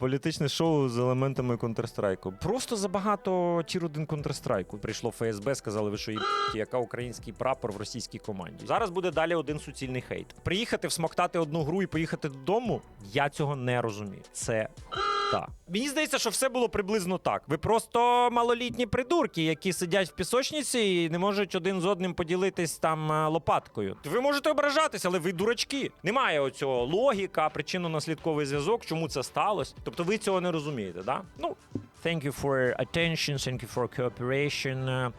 Політичне шоу з елементами Counter-Strike. Просто забагато тір 1 Counter-Strike. Прийшло ФСБ, сказали, ви що їб***ті, яка український прапор в російській команді. Зараз буде далі один суцільний хейт. Приїхати, всмоктати одну гру і поїхати додому. Я цього не розумію. Це так. Мені здається, що все було приблизно так. Ви просто малолітні придурки, які сидять в пісочниці і не можуть один з одним поділитись там е, лопаткою. Ви можете ображатися, але ви дурачки. Немає оцього логіка, причинно-наслідковий зв'язок, чому це сталося. Тобто ви цього не розумієте, да? Ну, thank you for attention, thank you for cooperation.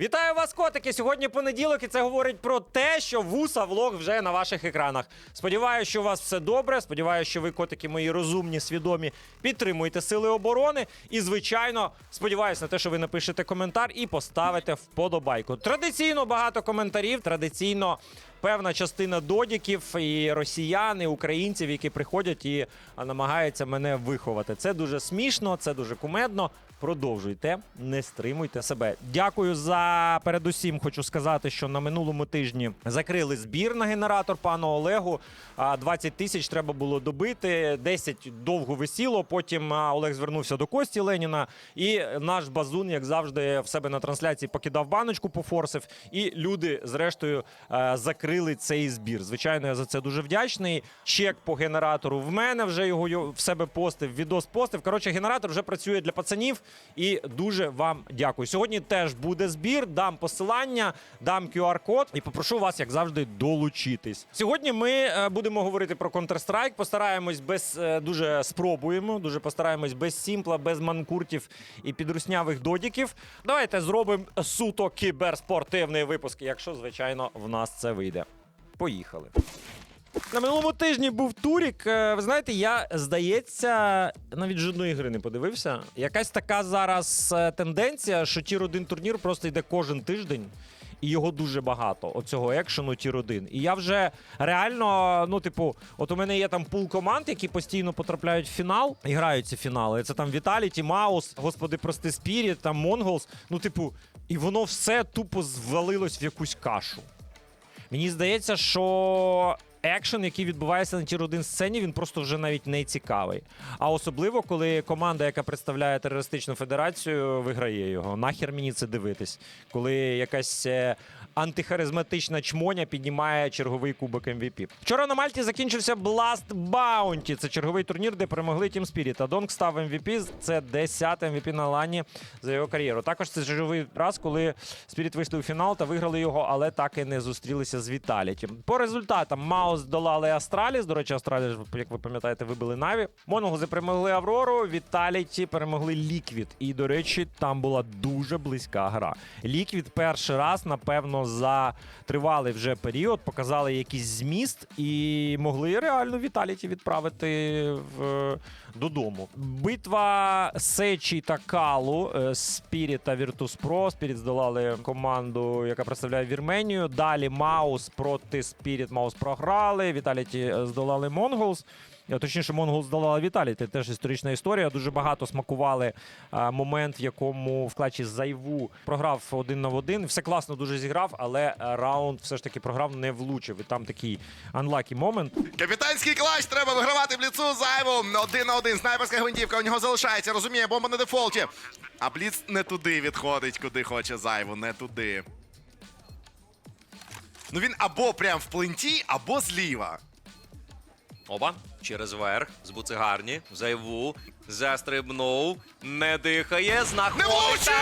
Вітаю вас, котики! Сьогодні понеділок, і це говорить про те, що вуса влог вже на ваших екранах. Сподіваюся, що у вас все добре. Сподіваюся, що ви, котики мої розумні, свідомі, підтримуєте сили оборони. І, звичайно, сподіваюся на те, що ви напишете коментар і поставите вподобайку. Традиційно багато коментарів, традиційно. Певна частина додіків і росіян, і українців, які приходять і намагаються мене виховати. Це дуже смішно, це дуже кумедно. Продовжуйте, не стримуйте себе. Дякую за передусім. Хочу сказати, що на минулому тижні закрили збір на генератор пану Олегу. А 20 тисяч треба було добити. 10 довго висіло. Потім Олег звернувся до Кості Леніна, і наш базун, як завжди, в себе на трансляції покидав баночку, пофорсив. І люди, зрештою, е, закрили цей збір. Звичайно, я за це дуже вдячний. Чек по генератору в мене вже його в себе постив. Відос постив. Коротше, генератор вже працює для пацанів. І дуже вам дякую. Сьогодні теж буде збір. Дам посилання, дам QR-код і попрошу вас, як завжди, долучитись. Сьогодні ми е, будемо говорити про Counter-Strike. Постараємось без е, дуже спробуємо. Дуже постараємось без сімпла, без манкуртів і підруснявих додіків. Давайте зробимо суто кіберспортивний випуск, якщо звичайно в нас це вийде. Поїхали. На минулому тижні був турік. Е, Ви знаєте, я здається, навіть жодної гри не подивився. Якась така зараз е, тенденція, що тір 1 турнір просто йде кожен тиждень. І його дуже багато, оцього екшену тір 1 І я вже реально, ну, типу, от у мене є там пул команд, які постійно потрапляють в фінал і грають ці фінали. Це там Віталіті, Маус, Господи, прости, Спіріт, там Монголс. Ну, типу, і воно все тупо звалилось в якусь кашу. Мені здається, що екшен, який відбувається на тір 1 сцені, він просто вже навіть не цікавий. А особливо, коли команда, яка представляє терористичну федерацію, виграє його. Нахер мені це дивитись, коли якась е, антихаризматична чмоня піднімає черговий кубок MVP. Вчора на Мальті закінчився Blast Bounty. Це черговий турнір, де перемогли Team Spirit. А Донг став MVP. Це 10 MVP на лані за його кар'єру. Також це черговий раз, коли Spirit вийшли у фінал та виграли його, але так і не зустрілися з Віталіті. По результатам Маус долали Астраліс. До речі, Астраліс, як ви пам'ятаєте, вибили Наві. Монголзи перемогли Аврору, Віталіті перемогли Ліквід. І, до речі, там була дуже близька гра. Ліквід перший раз, напевно, за тривалий вже період показали якийсь зміст і могли реально Віталіті відправити в, додому. Битва Сечі та Калу е, Спіріт та Віртуспро. Спіріт здолали команду, яка представляє Вірменію. Далі Маус проти Спіріт. Маус програли. Віталіті е, здолали Монголс. Е, Точніше, Монгол здолала Віталій. Це теж історична історія. Дуже багато смакували е, момент, в якому в клатчі Зайву програв один на один. Все класно дуже зіграв, але е, раунд все ж таки програв, не влучив. І там такий unlucky момент. Капітанський клач треба вигравати в ліцу зайву. Один на один. Снайперська гвинтівка у нього залишається. Розуміє, бомба на дефолті. А Бліц не туди відходить, куди хоче зайву, не туди. Ну він або прям в пленті, або зліва. Оба через верх з буцигарні, зайву, застрибнув, не дихає, знаходиться.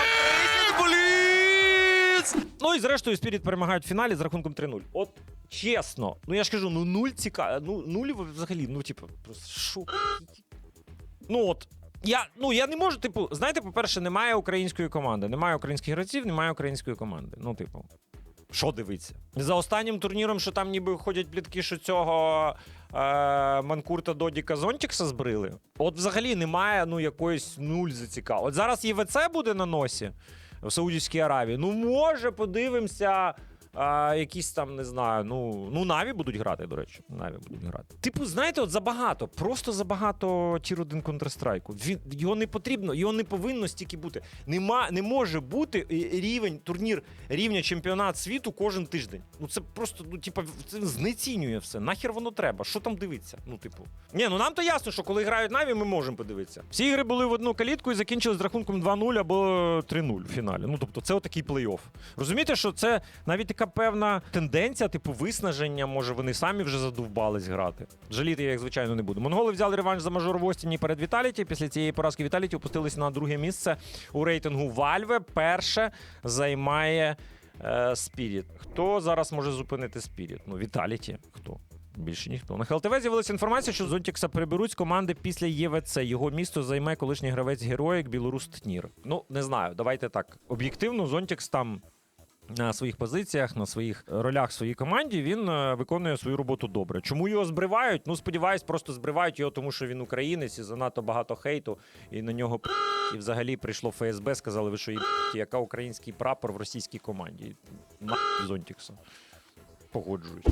Бліц! Ну і зрештою Спіріт перемагають в фіналі з рахунком 3-0. От чесно, ну я ж кажу, ну нуль цікаво. Ну нуль взагалі, ну типу, просто що? Ну от. Я, ну, я не можу, типу, знаєте, по-перше, немає української команди, немає українських гравців, немає української команди. Ну, типу, що дивиться? За останнім турніром, що там ніби ходять плітки, що цього Манкурта Додіка Зонтікса збрили. От взагалі немає ну, якоїсь нуль зацікав. От зараз ЄВЦ буде на носі в Саудівській Аравії. Ну, може, подивимося. А, якісь там, не знаю, ну, ну Наві будуть грати, до речі. Наві будуть грати. Типу, знаєте, от забагато, просто забагато тір 1 Counter-Strike. Він його не потрібно, його не повинно стільки бути. Нема, не може бути е, рівень, турнір рівня чемпіонат світу кожен тиждень. Ну це просто, ну, типу, це знецінює все. Нахер воно треба? Що там дивитися? Ну, типу. Ні, ну нам то ясно, що коли грають Наві, ми можемо подивитися. Всі ігри були в одну калітку і закінчили з рахунком 2-0 або 3-0 в фіналі. Ну тобто, це отакий плей-офф. Розумієте, що це навіть така певна тенденція, типу виснаження. Може, вони самі вже задовбались грати. Жаліти я їх, звичайно, не буду. Монголи взяли реванш за мажор в Остіні перед Віталіті. Після цієї поразки Віталіті опустились на друге місце у рейтингу Вальве. Перше займає е, Спіріт. Хто зараз може зупинити Спіріт? Ну, Віталіті. Хто? Більше ніхто. На ХЛТВ з'явилася інформація, що Зонтікса приберуть з команди після ЄВЦ. Його місто займе колишній гравець героїк Білорус Тнір. Ну, не знаю, давайте так. Об'єктивно, Зонтікс там. На своїх позиціях, на своїх ролях в своїй команді він е, виконує свою роботу добре. Чому його збривають? Ну сподіваюсь, просто збривають його, тому що він українець і занадто багато хейту, і на нього і взагалі прийшло ФСБ, сказали, ви що є яка український прапор в російській команді. На Зонтікса. Погоджуюсь.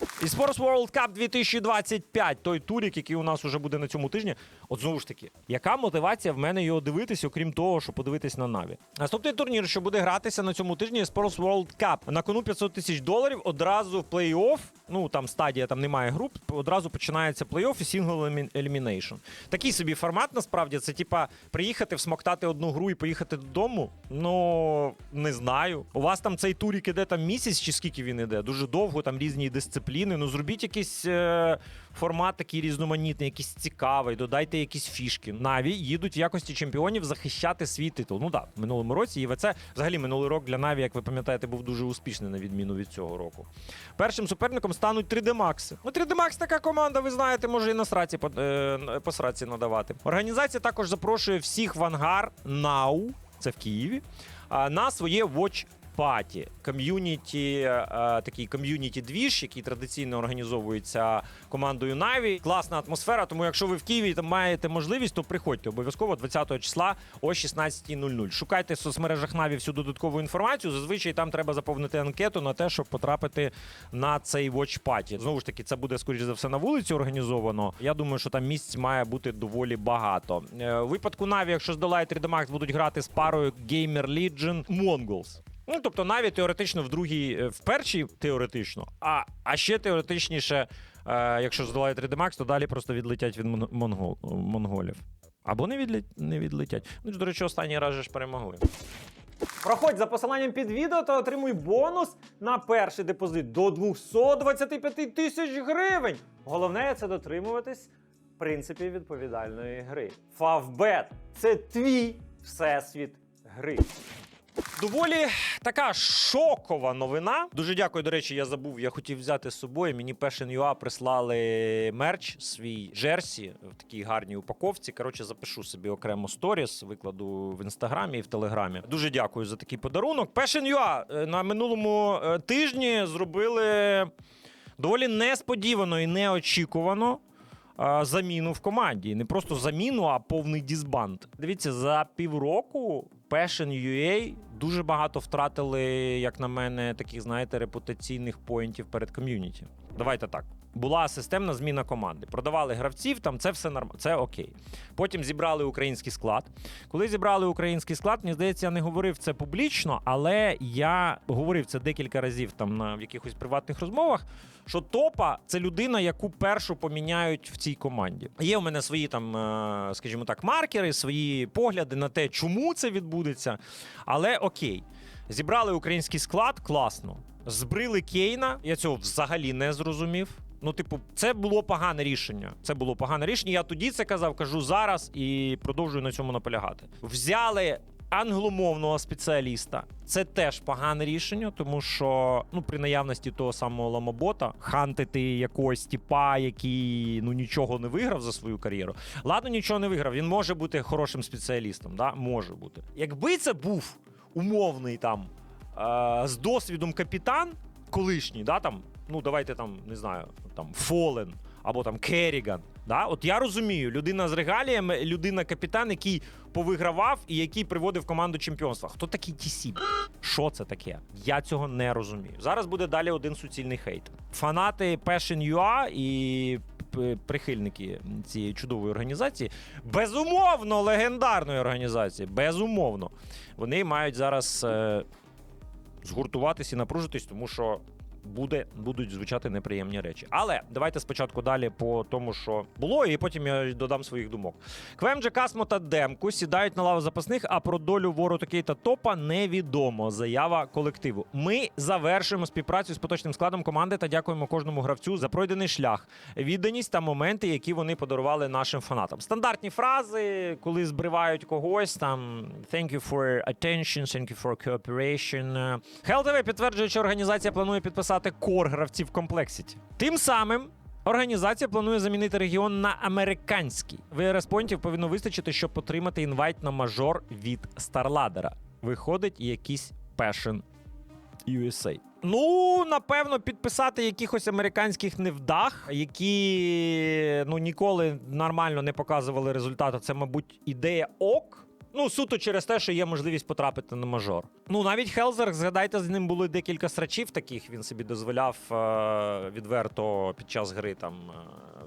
І Sports World Cup 2025, той турік, який у нас уже буде на цьому тижні. От знову ж таки, яка мотивація в мене його дивитися, окрім того, що подивитись на Наві? Наступний турнір, що буде гратися на цьому тижні, Sports World Cup. На кону 500 тисяч доларів одразу в плей-офф. Ну там стадія, там немає груп. Одразу починається плей-офф і сінгл елімінейшн. Такий собі формат, насправді, це типа приїхати, всмоктати одну гру і поїхати додому. Ну не знаю. У вас там цей турік іде там місяць, чи скільки він іде? Дуже довго, там різні дисципліни. Ну зробіть якийсь е, формат такий різноманітний, якийсь цікавий, додайте якісь фішки. Наві їдуть в якості чемпіонів захищати свій титул. Ну так, в минулому році ЄВЦ, взагалі минулий рок для Наві, як ви пам'ятаєте, був дуже успішний на відміну від цього року. Першим суперником стануть 3D Max. Ну, 3D Max така команда, ви знаєте, може і на сраці е, по сраці надавати. Організація також запрошує всіх в ангар Нау, це в Києві, на своє Watch Party. Ком'юніті, е, такий ком'юніті двіж, який традиційно організовується командою Наві. Класна атмосфера. Тому, якщо ви в Києві там маєте можливість, то приходьте обов'язково 20 числа о 16.00. Шукайте в соцмережах Наві всю додаткову інформацію. Зазвичай там треба заповнити анкету на те, щоб потрапити на цей Watch Party. Знову ж таки, це буде скоріш за все на вулиці організовано. Я думаю, що там місць має бути доволі багато. Е, У випадку Наві, якщо здолають 3D Max, будуть грати з парою Gamer Legion Mongols. Ну, тобто Наві теоретично в другій, е, в першій теоретично, а, а ще теоретичніше, е, якщо здолають 3D Max, то далі просто відлетять від монгол, монголів. Або не, відлет, не відлетять. Ну, до речі, останній раз же ж перемогли. Проходь за посиланням під відео та отримуй бонус на перший депозит до 225 тисяч гривень. Головне це дотримуватись принципів відповідальної гри. Фавбет це твій всесвіт гри. Доволі така шокова новина. Дуже дякую. До речі, я забув. Я хотів взяти з собою. Мені Passion.ua прислали мерч, свій джерсі в такій гарній упаковці. Коротше, запишу собі окремо сторіс, викладу в інстаграмі і в телеграмі. Дуже дякую за такий подарунок. Passion.ua е, на минулому е, тижні зробили доволі несподівано і неочікувано заміну в команді. Не просто заміну, а повний дізбанд. Дивіться, за півроку Passion UA дуже багато втратили, як на мене, таких, знаєте, репутаційних поінтів перед ком'юніті. Давайте так. Була системна зміна команди. Продавали гравців, там це все нормально, це окей. Потім зібрали український склад. Коли зібрали український склад, мені здається, я не говорив це публічно, але я говорив це декілька разів там на в якихось приватних розмовах. Що топа це людина, яку першу поміняють в цій команді. Є у мене свої там, е, скажімо так, маркери, свої погляди на те, чому це відбудеться. Але окей, зібрали український склад, класно. Збрили Кейна. Я цього взагалі не зрозумів. Ну, типу, це було погане рішення. Це було погане рішення. Я тоді це казав, кажу зараз і продовжую на цьому наполягати. Взяли англомовного спеціаліста. Це теж погане рішення, тому що ну при наявності того самого ламобота хантити якогось типа, який ну нічого не виграв за свою кар'єру. Ладно, нічого не виграв. Він може бути хорошим спеціалістом. Да? Може бути. Якби це був умовний там е- з досвідом капітан, колишній, да, там, ну давайте там, не знаю, там Фолен або там Керріган. Да? От я розумію, людина з регаліями, людина капітан, який повигравав і який приводив команду чемпіонства. Хто такий TC? Що це таке? Я цього не розумію. Зараз буде далі один суцільний хейт. Фанати Passion.ua і прихильники цієї чудової організації, безумовно, легендарної організації, безумовно, вони мають зараз е, згуртуватись і напружитись, тому що буде, будуть звучати неприємні речі. Але давайте спочатку далі по тому, що було, і потім я додам своїх думок. Квемджа, Касмо та Демку сідають на лаву запасних, а про долю вору такий та топа невідомо. Заява колективу. Ми завершуємо співпрацю з поточним складом команди та дякуємо кожному гравцю за пройдений шлях, відданість та моменти, які вони подарували нашим фанатам. Стандартні фрази, коли збривають когось, там thank you for attention, thank you for cooperation. HLTV підтверджує, що організація планує підписати кор гравців Complexity. Тим самим. Організація планує замінити регіон на американський. ВРС понтів повинно вистачити, щоб отримати інвайт на мажор від Старладера. Виходить якийсь Passion USA. Ну, напевно, підписати якихось американських невдах, які ну ніколи нормально не показували результату. Це, мабуть, ідея ок. Ну, суто через те, що є можливість потрапити на мажор. Ну, навіть Хелзер, згадайте, з ним були декілька срачів таких. Він собі дозволяв е- відверто під час гри там е-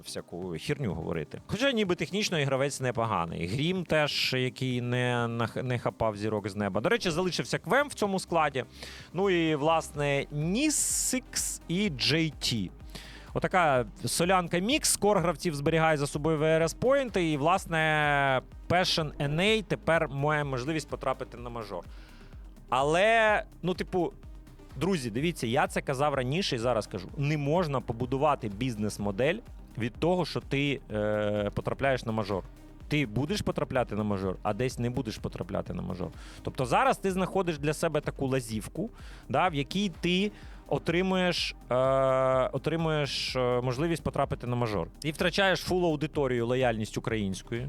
всяку хірню говорити. Хоча ніби технічно гравець непоганий. Грім теж, який не, не хапав зірок з неба. До речі, залишився Квем в цьому складі. Ну і власне Нісикс і JT. Отака солянка мікс. Скор гравців зберігає за собою ВРС поінти. І, власне, Passion NA тепер має можливість потрапити на мажор. Але, ну, типу, друзі, дивіться, я це казав раніше і зараз кажу: не можна побудувати бізнес-модель від того, що ти е, потрапляєш на мажор. Ти будеш потрапляти на мажор, а десь не будеш потрапляти на мажор. Тобто зараз ти знаходиш для себе таку лазівку, да, в якій ти отримуєш, е, отримуєш е, можливість потрапити на мажор. І втрачаєш фул аудиторію, лояльність української.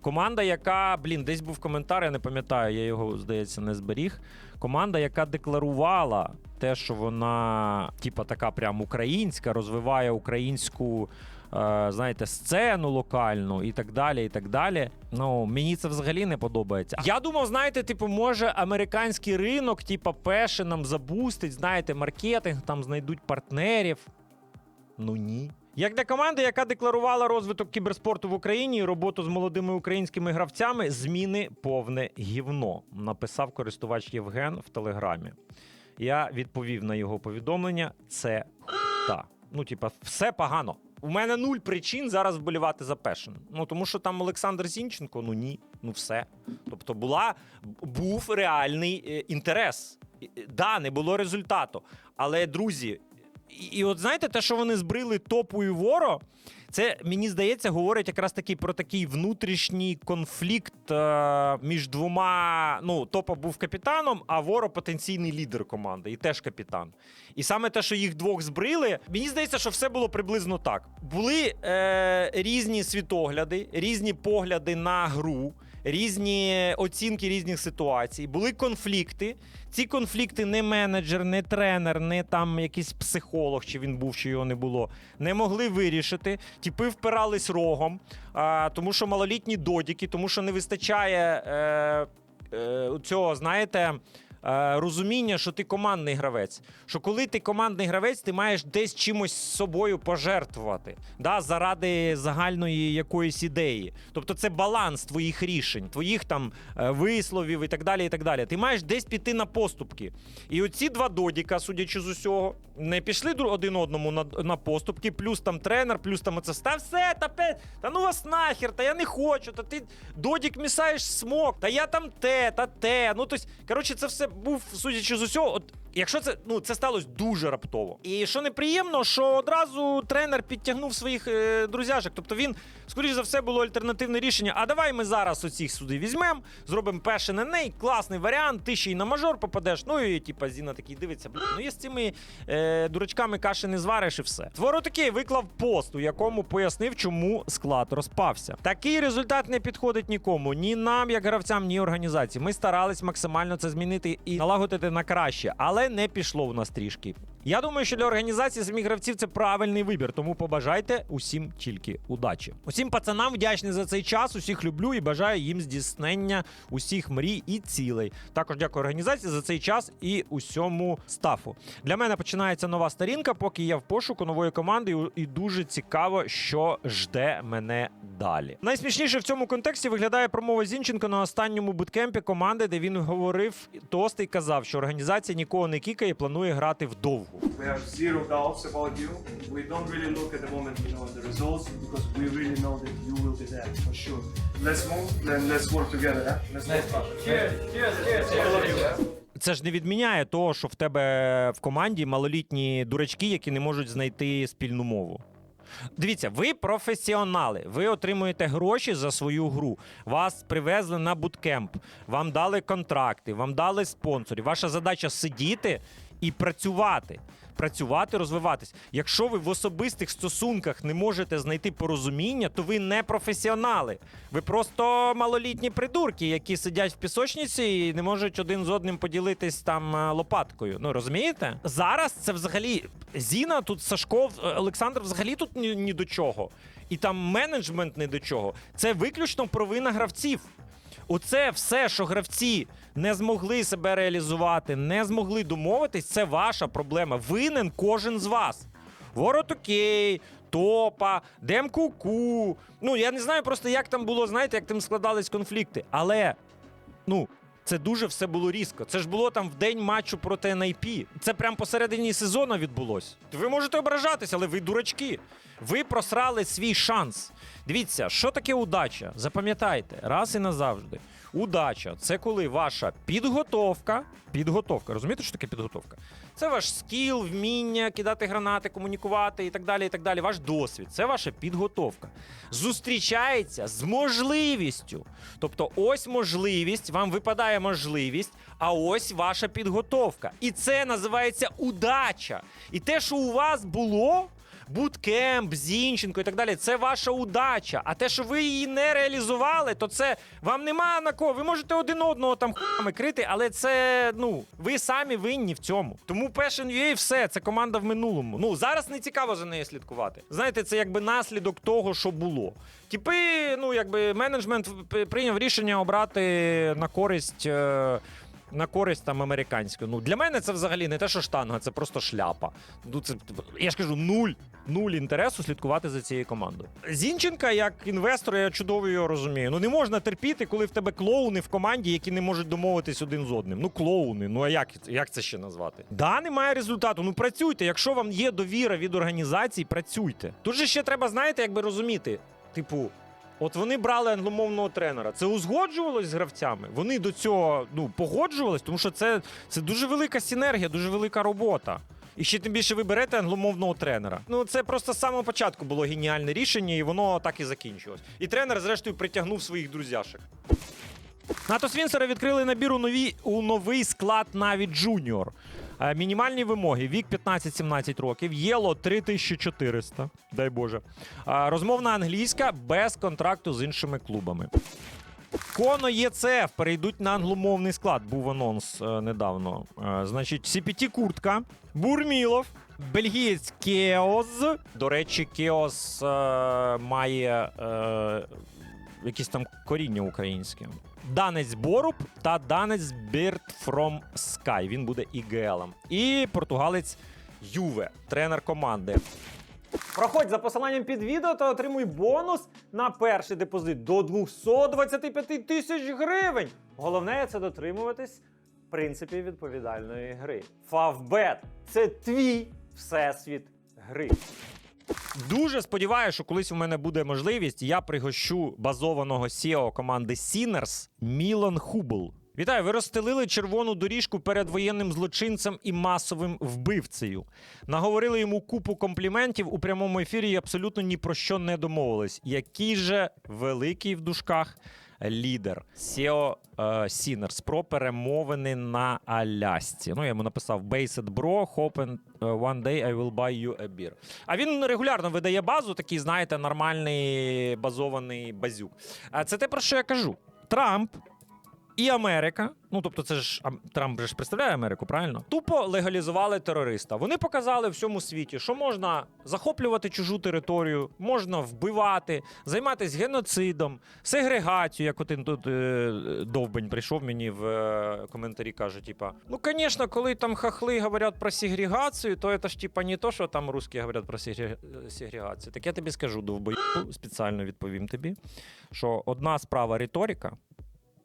Команда, яка, блін, десь був коментар, я не пам'ятаю, я його, здається, не зберіг. Команда, яка декларувала те, що вона, типа, така прям українська, розвиває українську. Е, Знаєте, сцену локальну і так далі, і так далі. Ну мені це взагалі не подобається. Я думав, знаєте, типу, може американський ринок, типа Пеше нам забустить, знаєте, маркетинг, там знайдуть партнерів. Ну ні. Як для команди, яка декларувала розвиток кіберспорту в Україні і роботу з молодими українськими гравцями, зміни повне гівно, написав користувач Євген в Телеграмі. Я відповів на його повідомлення: це та. Ну, типа, все погано. У мене нуль причин зараз вболівати за Пешин. Ну тому що там Олександр Зінченко, ну ні, ну все. Тобто, була був реальний е, інтерес. Е, Да, не було результату. Але друзі, і, і от знаєте, те, що вони збрили топу і воро, це мені здається говорить якраз таки про такий внутрішній конфлікт е, між двома. Ну, топа був капітаном, а воро потенційний лідер команди, і теж капітан. І саме те, що їх двох збрили, мені здається, що все було приблизно так. Були е, різні світогляди, різні погляди на гру. Різні оцінки різних ситуацій, були конфлікти. Ці конфлікти не менеджер, не тренер, не там якийсь психолог, чи він був, чи його не було, не могли вирішити. Тіпи впирались рогом, а, тому що малолітні додіки, тому що не вистачає е, е, цього, знаєте. Е, Розуміння, що ти командний гравець. Що коли ти командний гравець, ти маєш десь чимось з собою пожертвувати да, заради загальної якоїсь ідеї. Тобто це баланс твоїх рішень, твоїх там е, висловів і так далі. і так далі. Ти маєш десь піти на поступки. І оці два додіка, судячи з усього, не пішли один одному на, на поступки, плюс там тренер, плюс там оце та все, та пе, та ну вас нахер, та я не хочу, та ти додік місаєш смок, та я там те, та те. Ну тобто, коротше, це все був, судячи з усього, от. Якщо це ну це сталося дуже раптово, і що неприємно, що одразу тренер підтягнув своїх е, друзяшок. Тобто він, скоріш за все, було альтернативне рішення. А давай ми зараз оцих сюди візьмемо, зробимо перший на неї, класний варіант. Ти ще й на мажор попадеш. Ну і типа Зіна такий дивиться. Блін, ну я з цими е, дурачками каші не звариш і все. Творо такий виклав пост, у якому пояснив, чому склад розпався. Такий результат не підходить нікому, ні нам, як гравцям, ні організації. Ми старались максимально це змінити і налагодити на краще, але не пішло в нас трішки. Я думаю, що для організації самих гравців це правильний вибір, тому побажайте усім тільки удачі. Усім пацанам вдячний за цей час. Усіх люблю і бажаю їм здійснення усіх мрій і цілей. Також дякую організації за цей час і усьому стафу. Для мене починається нова сторінка, поки я в пошуку нової команди, і- дуже цікаво, що жде мене далі. Найсмішніше в цьому контексті виглядає промова Зінченко на останньому буткемпі команди, де він говорив тост і казав, що організація нікого не кікає і планує грати вдовгу. We have zero doubts about you. We don't really look at the moment, you know, the results because we really know that you will be there for sure. Let's move and let's work together. Yeah? Let's work. Cheers! Cheers! Cheers! Of. Це ж не відміняє того, що в тебе в команді малолітні дурачки, які не можуть знайти спільну мову. Дивіться, ви професіонали, ви отримуєте гроші за свою гру. Вас привезли на буткемп, вам дали контракти, вам дали спонсорів. Ваша задача сидіти і працювати. Працювати, розвиватись. Якщо ви в особистих стосунках не можете знайти порозуміння, то ви не професіонали. Ви просто малолітні придурки, які сидять в пісочниці і не можуть один з одним поділитись там е, лопаткою. Ну розумієте? Зараз це взагалі Зіна, тут Сашко, е, Олександр взагалі тут ні, ні до чого. І там менеджмент не до чого. Це виключно провина гравців. Оце все, що гравці не змогли себе реалізувати, не змогли домовитись, це ваша проблема. Винен кожен з вас. Ворот окей, топа, Демкуку. Ну, я не знаю просто, як там було, знаєте, як там складались конфлікти. Але, ну. Це дуже все було різко. Це ж було там в день матчу проти НАЙП. Це прямо посередині сезону відбулось. Ви можете ображатися, але ви дурачки. Ви просрали свій шанс. Дивіться, що таке удача? Запам'ятайте раз і назавжди. Удача це коли ваша підготовка. Підготовка, розумієте, що таке підготовка? Це ваш скіл, вміння кидати гранати, комунікувати і так далі. і так далі. Ваш досвід, це ваша підготовка. Зустрічається з можливістю. Тобто, ось можливість, вам випадає можливість, а ось ваша підготовка. І це називається удача. І те, що у вас було. Буткемп, Зінченко і так далі. Це ваша удача. А те, що ви її не реалізували, то це вам нема на кого. Ви можете один одного там хуями крити, але це ну ви самі винні в цьому. Тому Passion.ua все, це команда в минулому. Ну зараз не цікаво за нею слідкувати. Знаєте, це якби наслідок того, що було. Типи, ну якби менеджмент прийняв рішення обрати на користь. Е- на користь там американську. Ну для мене це взагалі не те, що штанга, це просто шляпа. Ну це я ж кажу, нуль. Нуль інтересу слідкувати за цією командою. Зінченка, як інвестор, я чудово його розумію. Ну не можна терпіти, коли в тебе клоуни в команді, які не можуть домовитись один з одним. Ну клоуни. Ну а як, як це ще назвати? Да, немає результату. Ну працюйте. Якщо вам є довіра від організацій, працюйте. Тут же ще треба, знаєте, якби розуміти, типу. От вони брали англомовного тренера. Це узгоджувалось з гравцями. Вони до цього ну погоджувались, тому що це, це дуже велика синергія, дуже велика робота. І ще тим більше ви берете англомовного тренера. Ну це просто з самого початку було геніальне рішення, і воно так і закінчилось. І тренер, зрештою, притягнув своїх друзяшек. НАТО Свінсера відкрили набір у, у новий склад навіть Джуніор. Е, Мінімальні вимоги: вік 15-17 років, єло 3400, дай Боже. Е, Розмовна англійська без контракту з іншими клубами. Коно ЄЦФ перейдуть на англомовний склад. Був анонс е, недавно. Значить, CPT Куртка, Бурмілов, бельгієць Кеоз. До речі, Кеоз має е, якісь там коріння українське. Данець Боруб та данець Bird from Sky. Він буде ІГЛом. І португалець Юве, тренер команди. Проходь за посиланням під відео та отримуй бонус на перший депозит до 225 тисяч гривень. Головне це дотримуватись принципів відповідальної гри. Фавбет це твій всесвіт гри. Дуже сподіваюся, що колись у мене буде можливість, я пригощу базованого SEO команди Sinners Мілан Хубл. Вітаю, ви розстелили червону доріжку перед воєнним злочинцем і масовим вбивцею. Наговорили йому купу компліментів у прямому ефірі і абсолютно ні про що не домовились. Який же великий в дужках лідер SEO Сінерс про перемовини на Алясці. Ну, я йому написав Based Bro, hope and е, one day I will buy you a beer. А він регулярно видає базу, такий, знаєте, нормальний базований базюк. А це те, про що я кажу. Трамп І Америка, ну тобто, це ж Трамп же ж представляє Америку, правильно? Тупо легалізували терориста. Вони показали всьому світі, що можна захоплювати чужу територію, можна вбивати, займатися геноцидом, сегрегацією, як один тут е, довбень прийшов мені в е, коментарі, каже: типа, ну звісно, коли там хахли говорять про сегрегацію, то це ж типа не то, що там русські говорять про сегрегацію. Так я тобі скажу, довбою, спеціально відповім тобі, що одна справа риторика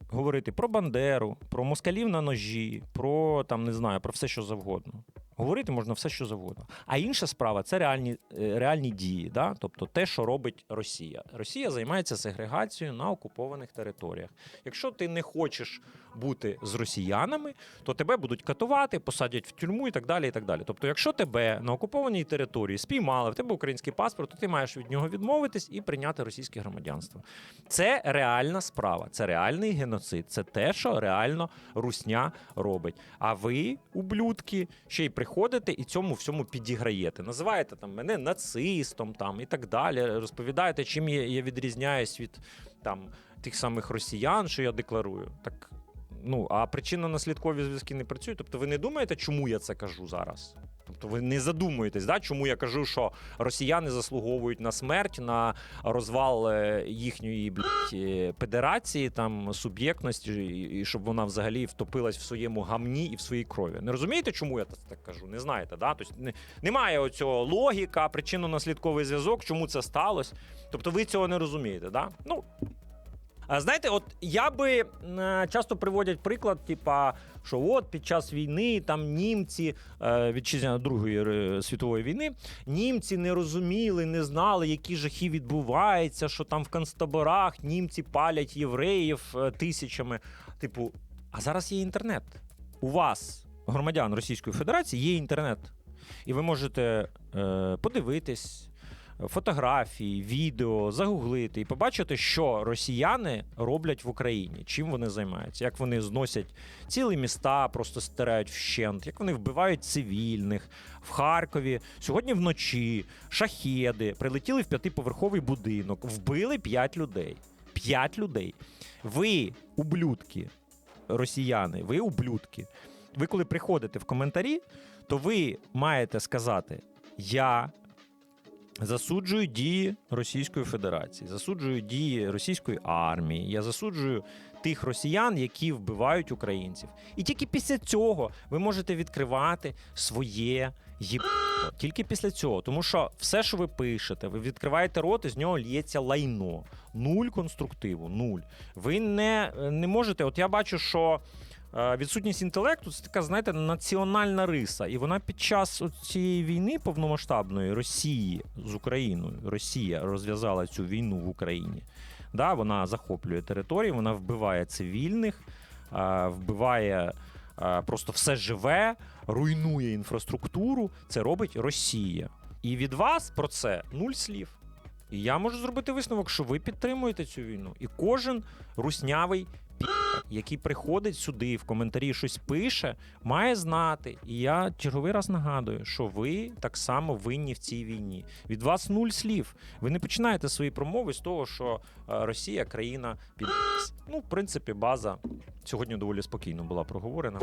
говорити про Бандеру, про москалів на ножі, про там не знаю, про все, що завгодно. Говорити можна все, що завгодно. А інша справа це реальні, е, реальні дії, да? тобто те, що робить Росія. Росія займається сегрегацією на окупованих територіях. Якщо ти не хочеш бути з росіянами, то тебе будуть катувати, посадять в тюрму і так далі. І так далі. Тобто, якщо тебе на окупованій території спіймали, в тебе український паспорт, то ти маєш від нього відмовитись і прийняти російське громадянство. Це реальна справа, це реальний геноцид, це те, що реально русня робить. А ви, ублюдки, ще й приходите і цьому всьому підіграєте. Називаєте там мене нацистом там і так далі. Розповідаєте, чим я, я відрізняюсь від там тих самих росіян, що я декларую. Так. Ну, а причинно-наслідкові зв'язки не працюють. Тобто, ви не думаєте, чому я це кажу зараз? Тобто ви не задумуєтесь, да, чому я кажу, що росіяни заслуговують на смерть, на розвал е, їхньої блядь, е, федерації, там суб'єктності, і, щоб вона взагалі втопилась в своєму гамні і в своїй крові. Не розумієте, чому я так- так кажу? Не знаєте, да? Тобто не, немає оцього логіка, причинно-наслідковий зв'язок, чому це сталося. Тобто ви цього не розумієте, да? Ну. Знаєте, от я би е, часто приводять приклад, типа, що от під час війни там німці е, вітчизняної Другої світової війни німці не розуміли, не знали, які жахи відбуваються, що там в концтаборах німці палять євреїв е, тисячами. Типу, а зараз є інтернет. У вас, громадян Російської Федерації, є інтернет. І ви можете е, подивитись фотографії, відео, загуглити і побачити, що росіяни роблять в Україні, чим вони займаються, як вони зносять цілі міста, просто стирають вщент, як вони вбивають цивільних в Харкові. Сьогодні вночі шахеди прилетіли в п'ятиповерховий будинок, вбили п'ять людей. П'ять людей. Ви, ублюдки, росіяни, ви ублюдки. Ви коли приходите в коментарі, то ви маєте сказати: Я засуджую дії Російської Федерації, засуджую дії російської армії. Я засуджую тих росіян, які вбивають українців. І тільки після цього ви можете відкривати своє їб... Тільки після цього, тому що все, що ви пишете, ви відкриваєте рот, і з нього лється лайно. Нуль конструктиву, нуль. Ви не, не можете. От я бачу, що відсутність інтелекту це така, знаєте, національна риса. І вона під час цієї війни повномасштабної Росії з Україною, Росія розв'язала цю війну в Україні. Да, вона захоплює території, вона вбиває цивільних, е, вбиває е, просто все живе, руйнує інфраструктуру. Це робить Росія. І від вас про це нуль слів. І я можу зробити висновок, що ви підтримуєте цю війну. І кожен руснявий який приходить сюди в коментарі щось пише, має знати. І я черговий раз нагадую, що ви так само винні в цій війні. Від вас нуль слів. Ви не починаєте свої промови з того, що е, Росія країна під. Ну, в принципі, база сьогодні доволі спокійно була проговорена.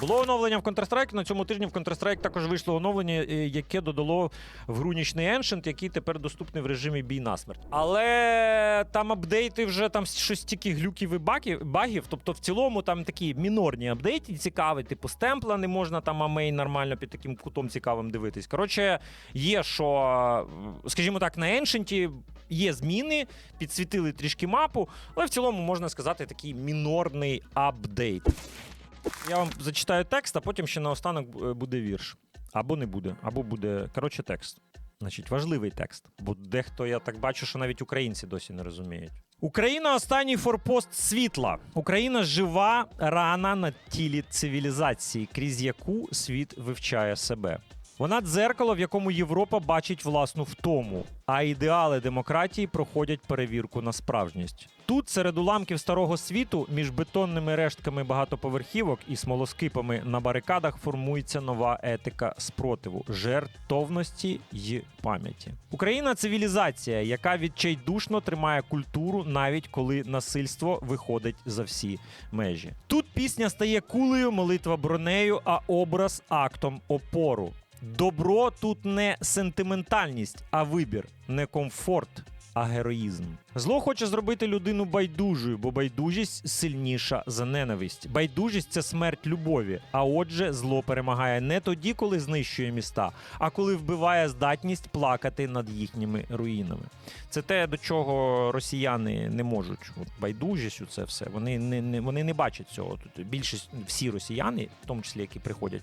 Було оновлення в Counter-Strike. На цьому тижні в Counter-Strike також вийшло оновлення, е, яке додало в гру нічний Ancient, який тепер доступний в режимі бій на смерть. Але там апдейти вже там щось стільки глюків і багів. Тобто, в цілому там такі мінорні апдейти цікаві, типу стемпла не можна там амей нормально під таким кутом цікавим дивитись. Коротше, є що, скажімо так, на Ancient є зміни, підсвітили трішки мапу, але в цілому можна сказати такий мінорний апдейт. Я вам зачитаю текст, а потім ще наостанок е, буде вірш. Або не буде, або буде. Коротше, текст. Значить, важливий текст. Бо дехто, я так бачу, що навіть українці досі не розуміють. Україна останній форпост світла. Україна жива рана на тілі цивілізації, крізь яку світ вивчає себе. Вона дзеркало, в якому Європа бачить власну втому, а ідеали демократії проходять перевірку на справжність. Тут, серед уламків старого світу, між бетонними рештками багатоповерхівок і смолоскипами на барикадах формується нова етика спротиву, жертовності й пам'яті. Україна цивілізація, яка відчайдушно тримає культуру, навіть коли насильство виходить за всі межі. Тут пісня стає кулею, молитва бронею, а образ актом опору. Добро тут не сентиментальність, а вибір, не комфорт, а героїзм. Зло хоче зробити людину байдужою, бо байдужість сильніша за ненависть. Байдужість це смерть любові. А отже, зло перемагає не тоді, коли знищує міста, а коли вбиває здатність плакати над їхніми руїнами. Це те, до чого росіяни не можуть. От байдужість, у це все. Вони не, не вони не бачать цього. Тут більшість всі росіяни, в тому числі які приходять.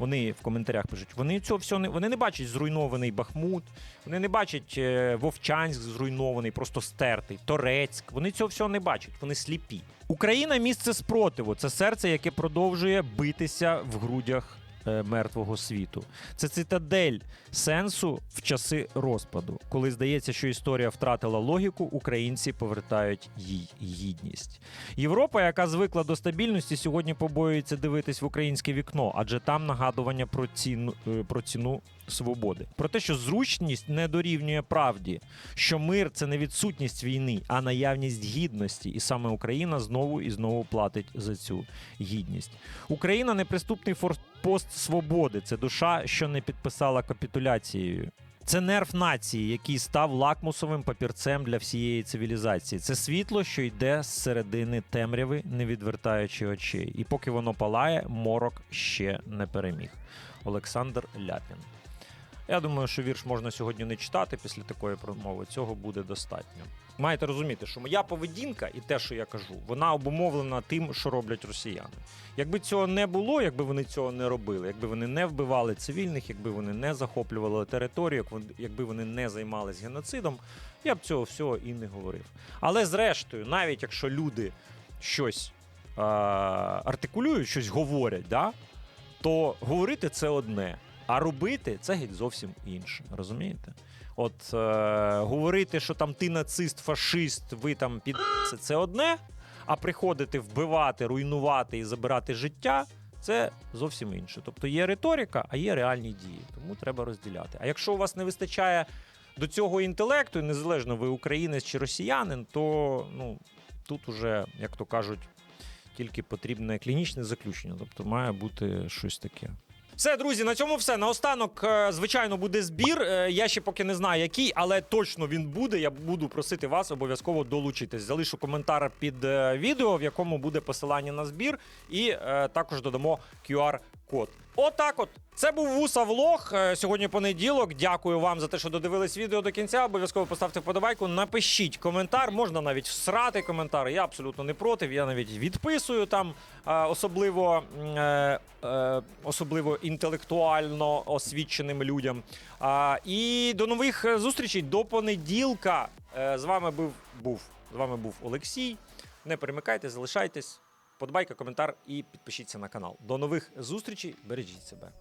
Вони в коментарях пишуть, вони цього всього не вони не бачать зруйнований Бахмут, вони не бачать е, Вовчанськ зруйнований, просто стертий, Торецьк. Вони цього всього не бачать, вони сліпі. Україна місце спротиву. Це серце, яке продовжує битися в грудях мертвого світу. Це цитадель сенсу в часи розпаду. Коли здається, що історія втратила логіку, українці повертають їй гідність. Європа, яка звикла до стабільності, сьогодні побоюється дивитись в українське вікно, адже там нагадування про ціну е, про ціну свободи. Про те, що зручність не дорівнює правді, що мир це не відсутність війни, а наявність гідності. І саме Україна знову і знову платить за цю гідність. Україна неприступний форпост свободи. Це душа, що не підписала капітуляцією. Це нерв нації, який став лакмусовим папірцем для всієї цивілізації. Це світло, що йде з середини темряви, не відвертаючи очей. І поки воно палає, морок ще не переміг. Олександр Ляпін. Я думаю, що вірш можна сьогодні не читати після такої промови. Цього буде достатньо. Маєте розуміти, що моя поведінка і те, що я кажу, вона обумовлена тим, що роблять росіяни. Якби цього не було, якби вони цього не робили, якби вони не вбивали цивільних, якби вони не захоплювали територію, якби вони не займались геноцидом, я б цього всього і не говорив. Але зрештою, навіть якщо люди щось е- артикулюють, щось говорять, да, то говорити це одне, а робити це геть зовсім інше. Розумієте? От е, говорити, що там ти нацист, фашист, ви там під це одне, а приходити вбивати, руйнувати і забирати життя. Це зовсім інше. Тобто є риторика, а є реальні дії. Тому треба розділяти. А якщо у вас не вистачає до цього інтелекту, і незалежно ви українець чи росіянин, то ну тут уже, як то кажуть, тільки потрібне клінічне заключення. Тобто має бути щось таке. Все, друзі, на цьому все. Наостанок, е, звичайно, буде збір. Е, Я ще поки не знаю, який, але точно він буде. Я буду просити вас обов'язково долучитись. Залишу коментар під е, відео, в якому буде посилання на збір, і також додамо QR-код. Отак, от це був вуса влог. Е, Сьогодні понеділок. Дякую вам за те, що додивились відео до кінця. Обов'язково поставте вподобайку. Напишіть коментар. Можна навіть всрати коментар. Я абсолютно не проти. Я навіть відписую там, е, особливо, е, особливо інтелектуально освіченим людям. І до нових зустрічей до понеділка. З вами був був з вами був Олексій. Не перемикайте, залишайтесь. Подбайка, коментар і підпишіться на канал. До нових зустрічей. Бережіть себе.